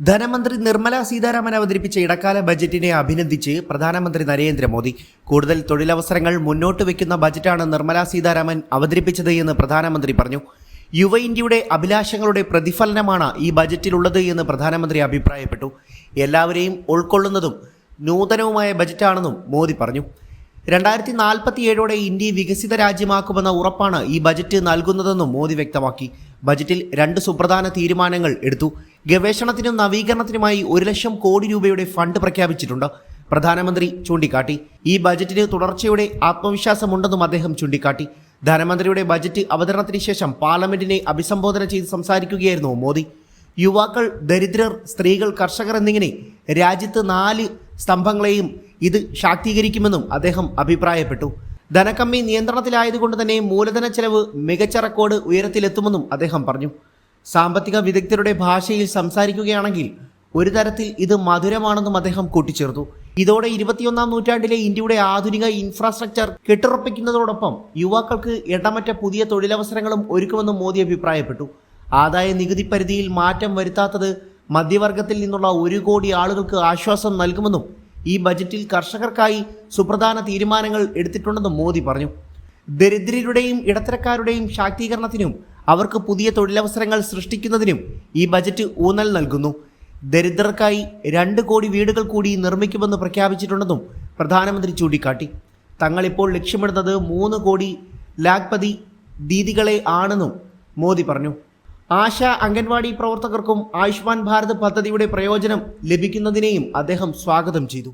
ധനമന്ത്രി നിർമ്മല സീതാരാമൻ അവതരിപ്പിച്ച ഇടക്കാല ബജറ്റിനെ അഭിനന്ദിച്ച് പ്രധാനമന്ത്രി നരേന്ദ്രമോദി. കൂടുതൽ തൊഴിലവസരങ്ങൾ മുന്നോട്ട് വയ്ക്കുന്ന ബജറ്റാണ് നിർമ്മല സീതാരാമൻ അവതരിപ്പിച്ചത് എന്ന് പ്രധാനമന്ത്രി പറഞ്ഞു. യുവ ഇന്ത്യയുടെ അഭിലാഷങ്ങളുടെ പ്രതിഫലനമാണ് ഈ ബജറ്റിലുള്ളത് എന്ന് പ്രധാനമന്ത്രി അഭിപ്രായപ്പെട്ടു. എല്ലാവരെയും ഉൾക്കൊള്ളുന്നതും നൂതനവുമായ ബജറ്റാണെന്നും മോദി പറഞ്ഞു. രണ്ടായിരത്തി നാൽപ്പത്തിയേഴോടെ ഇന്ത്യ വികസിത രാജ്യമാക്കുമെന്ന ഉറപ്പാണ് ഈ ബജറ്റ് നൽകുന്നതെന്നും മോദി വ്യക്തമാക്കി. ബജറ്റിൽ രണ്ട് സുപ്രധാന തീരുമാനങ്ങൾ എടുത്തു. ഗവേഷണത്തിനും നവീകരണത്തിനുമായി ഒരു ലക്ഷം കോടി രൂപയുടെ ഫണ്ട് പ്രഖ്യാപിച്ചിട്ടുണ്ട്. പ്രധാനമന്ത്രി ചൂണ്ടിക്കാട്ടി. ഈ ബജറ്റിന് തുടർച്ചയുടെ ആത്മവിശ്വാസമുണ്ടെന്നും അദ്ദേഹം ചൂണ്ടിക്കാട്ടി. ധനമന്ത്രിയുടെ ബജറ്റ് അവതരണത്തിന് ശേഷം പാർലമെന്റിനെ അഭിസംബോധന ചെയ്ത് സംസാരിക്കുകയായിരുന്നു മോദി. യുവാക്കൾ ദരിദ്രർ സ്ത്രീകൾ കർഷകർ എന്നിങ്ങനെ രാജ്യത്ത് നാല് സ്തംഭങ്ങളെയും ഇത് ശാക്തീകരിക്കുമെന്നും അദ്ദേഹം അഭിപ്രായപ്പെട്ടു. ധനക്കമ്മി നിയന്ത്രണത്തിലായതുകൊണ്ട് തന്നെ മൂലധന ചെലവ് മികച്ച റെക്കോർഡ് ഉയരത്തിലെത്തുമെന്നും അദ്ദേഹം പറഞ്ഞു. സാമ്പത്തിക വിദഗ്ധരുടെ ഭാഷയിൽ സംസാരിക്കുകയാണെങ്കിൽ ഒരു തരത്തിൽ ഇത് മധുരമാണെന്നും അദ്ദേഹം കൂട്ടിച്ചേർത്തു. ഇതോടെ ഇരുപത്തിയൊന്നാം നൂറ്റാണ്ടിലെ ഇന്ത്യയുടെ ആധുനിക ഇൻഫ്രാസ്ട്രക്ചർ കെട്ടുറപ്പിക്കുന്നതോടൊപ്പം യുവാക്കൾക്ക് ഇടമറ്റ പുതിയ തൊഴിലവസരങ്ങളും ഒരുക്കുമെന്നും മോദി അഭിപ്രായപ്പെട്ടു. ആദായ നികുതി പരിധിയിൽ മാറ്റം വരുത്താത്തത് മധ്യവർഗത്തിൽ നിന്നുള്ള ഒരു കോടി ആളുകൾക്ക് ആശ്വാസം നൽകുമെന്നും ഈ ബജറ്റിൽ കർഷകർക്കായി സുപ്രധാന തീരുമാനങ്ങൾ എടുത്തിട്ടുണ്ടെന്നും മോദി പറഞ്ഞു. ദരിദ്രരുടെയും ഇടത്തരക്കാരുടെയും ശാക്തീകരണത്തിനും അവർക്ക് പുതിയ തൊഴിലവസരങ്ങൾ സൃഷ്ടിക്കുന്നതിനും ഈ ബജറ്റ് ഊന്നൽ നൽകുന്നു. ദരിദ്രർക്കായി രണ്ട് കോടി വീടുകൾ കൂടി നിർമ്മിക്കുമെന്ന് പ്രഖ്യാപിച്ചിട്ടുണ്ടെന്നും പ്രധാനമന്ത്രി ചൂണ്ടിക്കാട്ടി. തങ്ങളിപ്പോൾ ലക്ഷ്യമിടുന്നത് മൂന്ന് കോടി ലാഖ്പതി ദീദികളെ ആണെന്നും മോദി പറഞ്ഞു. ആശ അംഗൻവാടി പ്രവർത്തകർക്കും ആയുഷ്മാൻ ഭാരത് പദ്ധതിയുടെ പ്രയോജനം ലഭിക്കുന്നതിനെയും അദ്ദേഹം സ്വാഗതം ചെയ്തു.